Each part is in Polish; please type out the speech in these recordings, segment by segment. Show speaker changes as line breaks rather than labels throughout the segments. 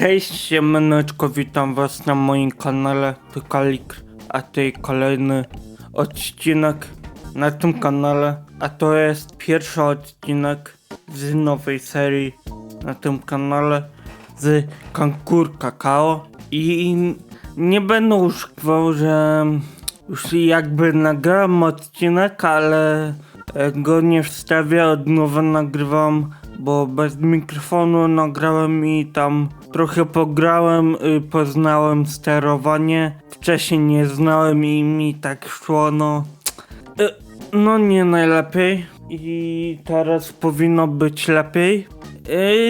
Cześć, siemaneczko, witam was na moim kanale, to Kalik, a to jest kolejny odcinek na tym kanale, a to jest pierwszy odcinek z nowej serii na tym kanale z Kankur Kakao. I nie będę uszykiwał, że już jakby nagrałem odcinek, ale go nie wstawię, od nowa nagrywam, bo bez mikrofonu nagrałem i tam trochę pograłem, y, poznałem sterowanie. Wcześniej nie znałem i mi tak szło, no. Y, No nie najlepiej i teraz powinno być lepiej.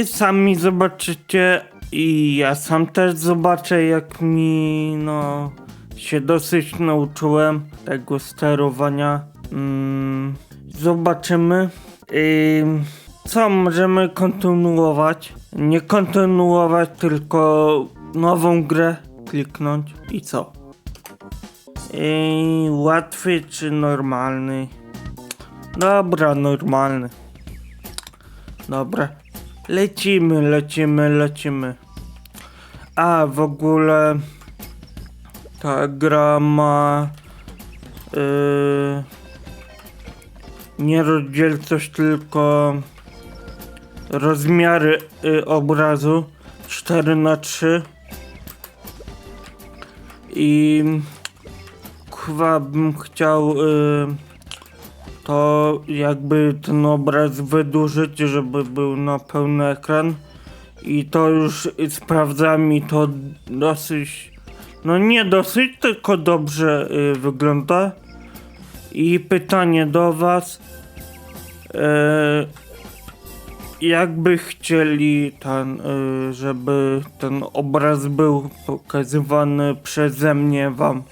Y, Sami zobaczycie i ja sam też zobaczę jak mi no się dosyć nauczyłem tego sterowania. Mm, zobaczymy. Ym, co możemy kontynuować? Nie kontynuować, tylko nową grę kliknąć i co? Ej, łatwy czy normalny? Dobra, normalny. Dobra. Lecimy, lecimy, lecimy. A w ogóle ta gra ma yy, nie rozdzielczość, tylko rozmiary y, obrazu. 4 na 3 i chyba bym chciał y, to jakby ten obraz wydłużyć, żeby był na pełny ekran. I to już y, sprawdzam i to dosyć no nie dosyć, tylko dobrze y, wygląda. I pytanie do was e, jakby chcieli ten, y, żeby ten obraz był pokazywany przeze mnie wam,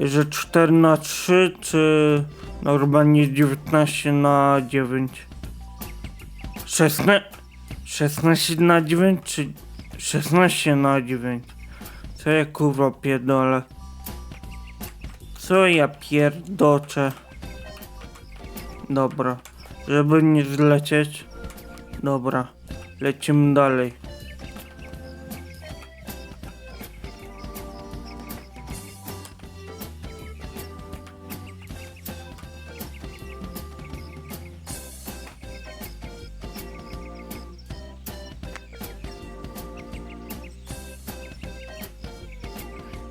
że 4 na 3 czy normalnie 19 na 9? 16, 16 na 9 czy 16 na 9? Co ja kurwa pierdolę? Co ja pierdoczę? Dobra, żeby nie zlecieć. Dobra, lecimy dalej.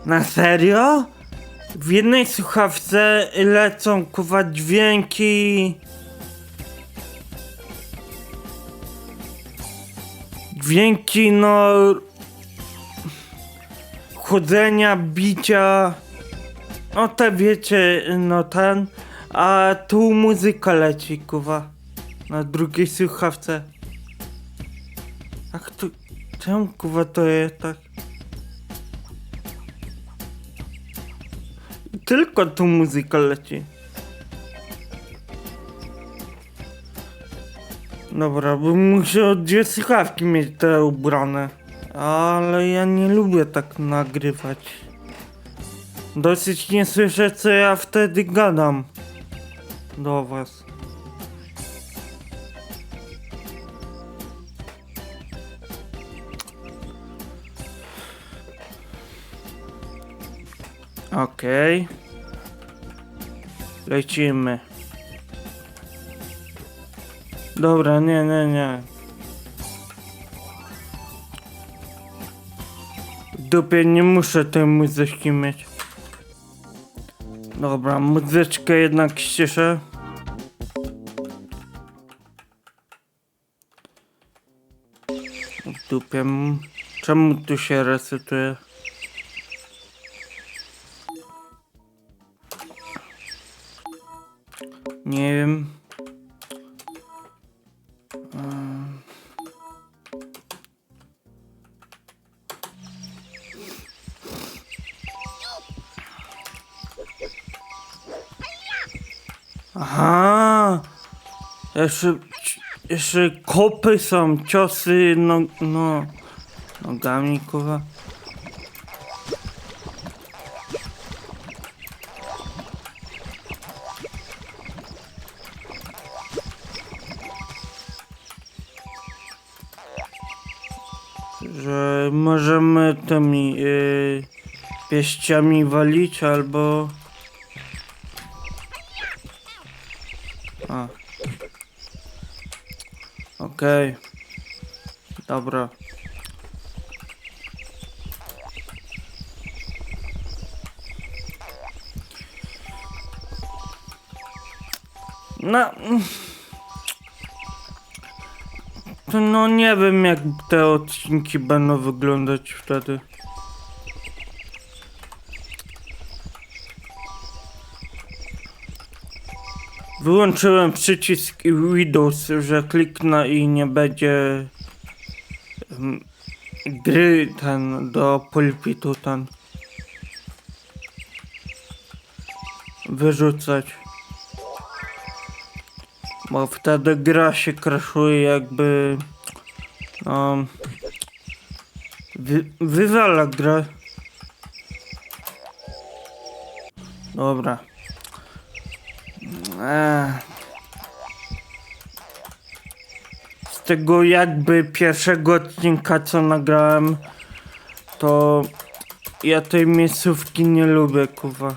Na serio? W jednej słuchawce lecą kuwa dźwięki. Dźwięki, no. Chodzenia, bicia. No te wiecie, no ten. A tu muzyka leci, kuwa. Na drugiej słuchawce. Ach tu. Czemu kuwa to jest tak? Tylko tu muzyka leci. Dobra, bo muszę dwie słuchawki mieć te ubrane. Ale ja nie lubię tak nagrywać. Dosyć nie słyszę, co ja wtedy gadam. Do was. Okej. Lecimy. Dobra, nie, nie, nie. Dupie nie muszę tej muzyczki mieć. Dobra, muzyczkę jednak ściszę. Dupie. Czemu tu się resetuje? Nie wiem. Jeszcze, jeszcze kopy są, ciosy, no, no, nogami, kurwa. że możemy tymi y, pieściami walić albo... A. Okej. Dobra. No. No nie wiem jak te odcinki będą wyglądać wtedy. Wyłączyłem przycisk Windows, że kliknę i nie będzie gry ten do pulpitu ten wyrzucać. Bo wtedy gra się crashuje jakby no, wy, wywala grę. Dobra. Ech. Z tego jakby pierwszego odcinka co nagrałem to ja tej miejscówki nie lubię kuwa.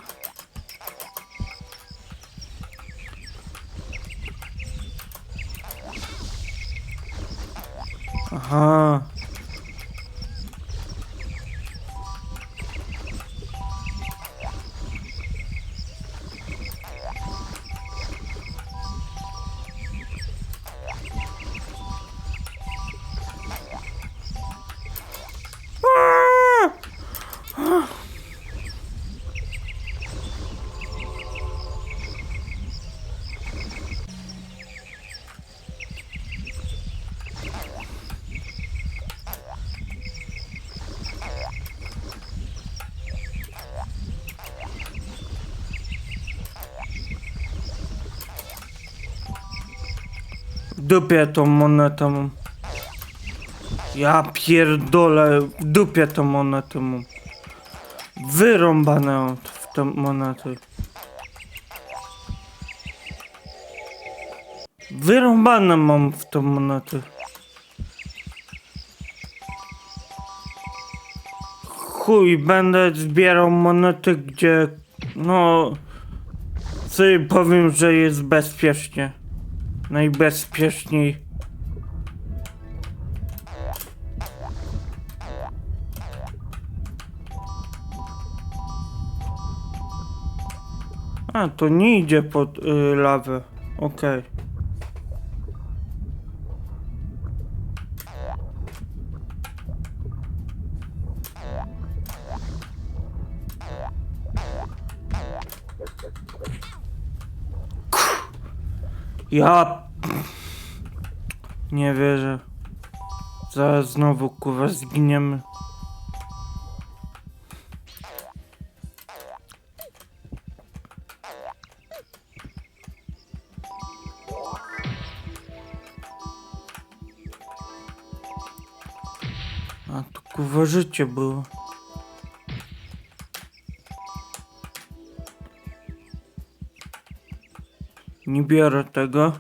Aha. Dupie tą monetę. Ja pierdolę, dupie tą monetę. Wyrąbane w tę monetę. Wyrąbane mam w tą monetę. Chuj, będę zbierał monety, gdzie... No... Sobie powiem, że jest bezpiecznie. Najbezpieczniej. A, to nie idzie pod y, lawę. Okej. Ja... Nie wierzę. Zaraz znowu kurwa zginiemy. A tu kurwa życie było. Nie biorę tego,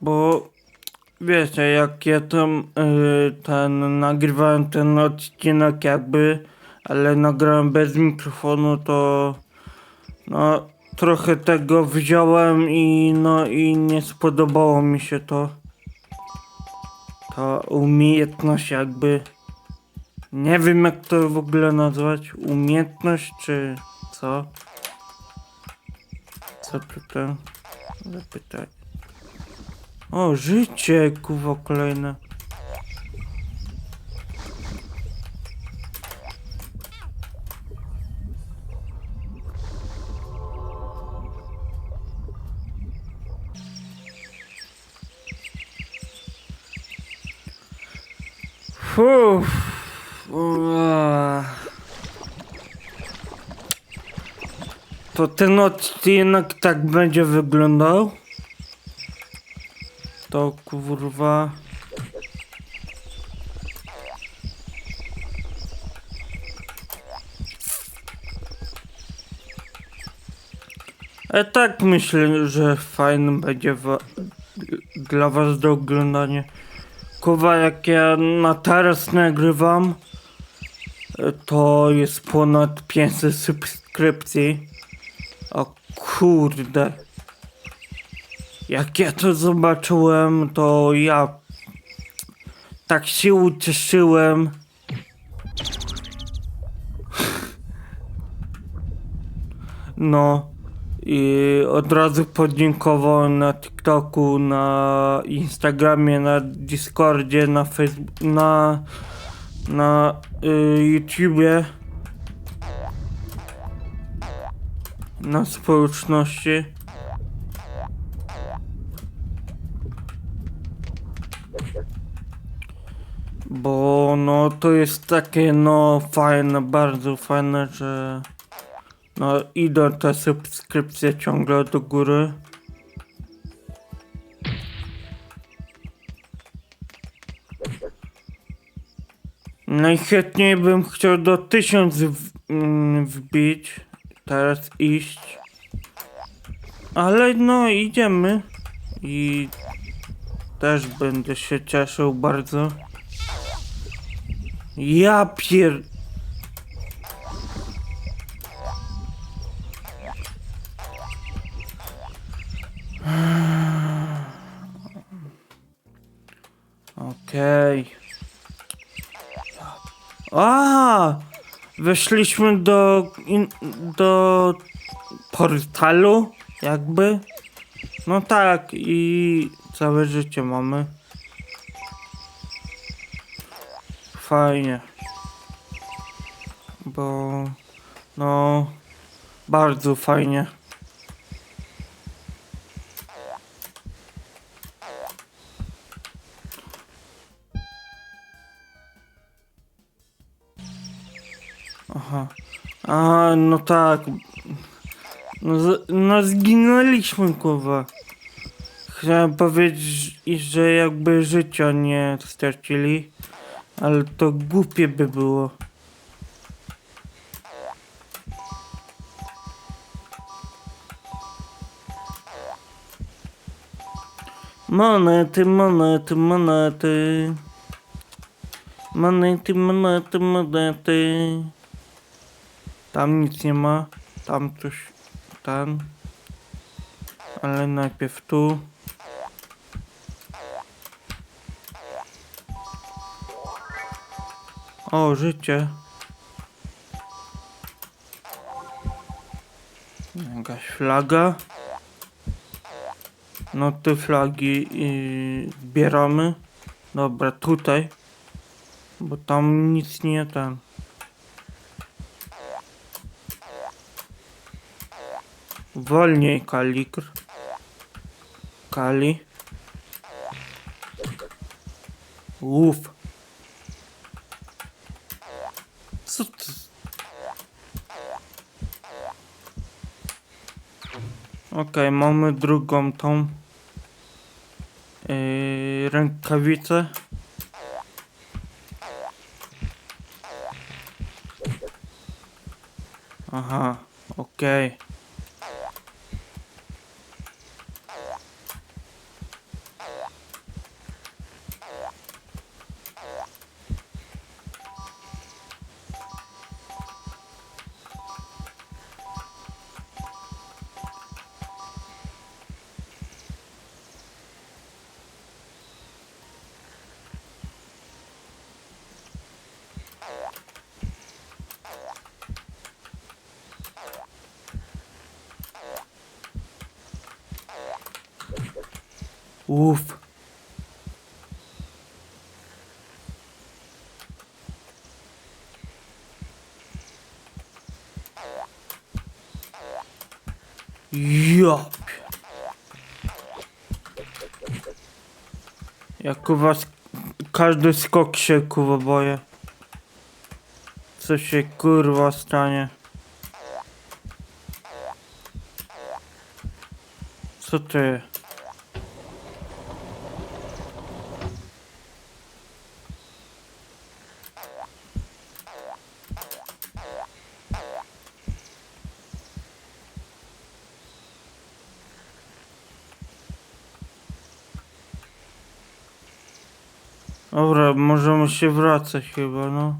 bo wiecie, jak ja tam y, ten nagrywałem ten odcinek jakby, ale nagrałem bez mikrofonu, to no trochę tego wziąłem i no i nie spodobało mi się to. Ta umiejętność jakby. Nie wiem jak to w ogóle nazwać. Umiejętność czy co? Co tutaj? Zapytać. O, życie, kuwa kolejne. Fuh. To ten odcinek tak będzie wyglądał? To kurwa. E tak myślę, że fajnym będzie wa- dla was do oglądania. Kuwa, jak ja na teraz nagrywam, e, to jest ponad 500 subskrypcji. O kurde. Jak ja to zobaczyłem, to ja tak się ucieszyłem. No i od razu podziękował na TikToku, na Instagramie, na Discordzie, na Facebook, na, na y, YouTubie, na społeczności. Bo no to jest takie no fajne, bardzo fajne, że no idą te subskrypcje ciągle do góry. Najchętniej bym chciał do 1000 w, mm, wbić, teraz iść. Ale no idziemy i też będę się cieszył bardzo. Ja pier... Okej. A, weszliśmy do in, do portalu, jakby. No tak, i całe życie mamy. Fajnie. Bo, no, bardzo fajnie. Aha. A, no tak. No, no zginęliśmy, kurwa. Chciałem powiedzieć, że jakby życia nie stracili, ale to głupie by było. Monety, monety, monety. Monety, monety, monety. Tam nic nie ma. Tam coś. Tam. Ale najpierw tu. O, życie. Jakaś flaga. No te flagi yy, zbieramy. Dobra, tutaj. Bo tam nic nie ten. Wolniej, Kalikr. Kali. Uf. Co ty? Okej, mamy drugą tą yy, rękawicę. Aha, okej. Uf. Ja. Jak u was każdy skok się kurwa boję. Co się kurwa stanie? Co ty? Dobra, możemy się wracać chyba, no.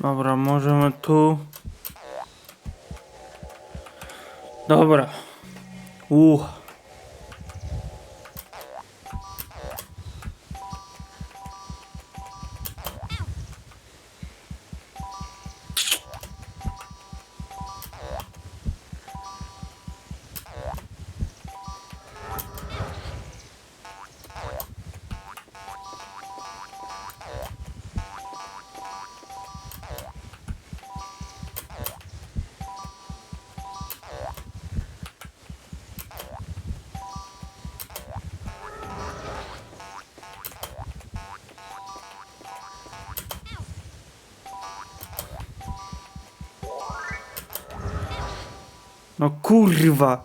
Dobra, możemy tu. No kurwa.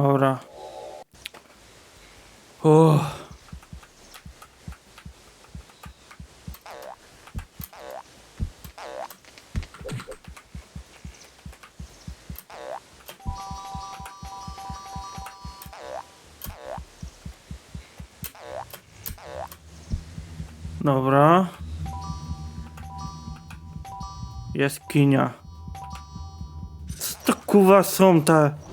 Dobra. Uff. Dobra. Jaskinia. Co to kuwa są te?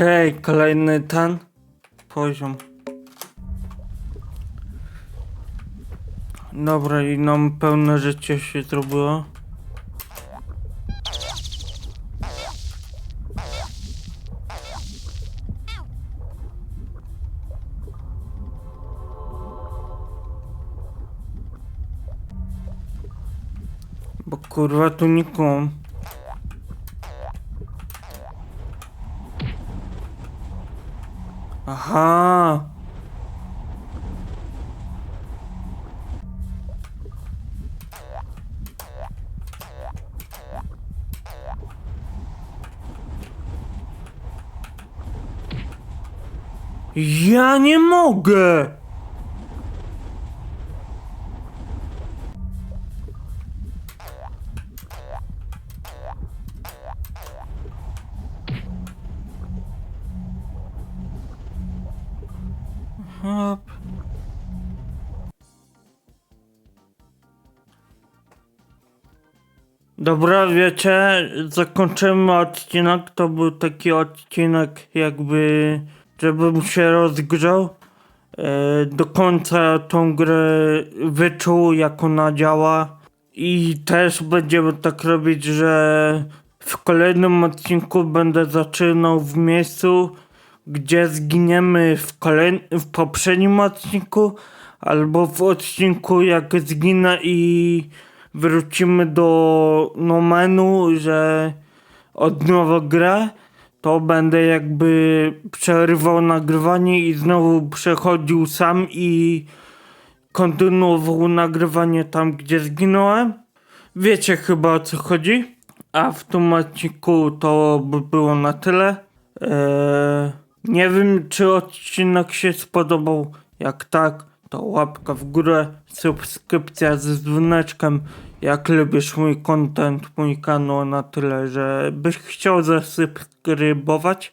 Okej, kolejny ten poziom. Dobra, i nam pełne życie się zrobiło. Bo kurwa tu nikomu. Aha. Ja nie mogę. Dobra, wiecie, zakończymy odcinek. To był taki odcinek, jakby, żebym się rozgrzał. E, do końca tą grę wyczuł, jak ona działa. I też będziemy tak robić, że w kolejnym odcinku będę zaczynał w miejscu, gdzie zginiemy w, kolej... w poprzednim odcinku, albo w odcinku jak zginę i wrócimy do no menu, że od nowa grę, to będę jakby przerywał nagrywanie i znowu przechodził sam i kontynuował nagrywanie tam, gdzie zginąłem. Wiecie chyba o co chodzi. A w tym odcinku to by było na tyle. Eee, nie wiem, czy odcinek się spodobał. Jak tak, to łapka w górę, subskrypcja z dzwoneczkiem. Jak lubisz mój content, mój kanał na tyle, że byś chciał zasubskrybować.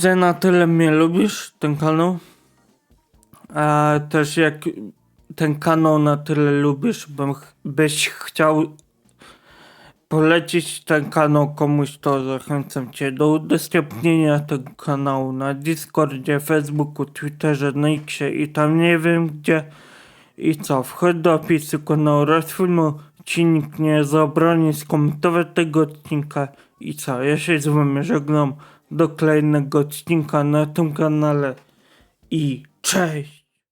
Że na tyle mnie lubisz, ten kanał. A też jak ten kanał na tyle lubisz, bym, byś chciał polecić ten kanał komuś, to zachęcam Cię do udostępnienia tego kanału na Discordzie, Facebooku, Twitterze, Xie i tam nie wiem gdzie. I co, wchodź do opisu kanału oraz filmu, Ci nikt nie zabroni skomentować tego odcinka. I co, ja się z Wami żegnam do kolejnego odcinka na tym kanale i cześć!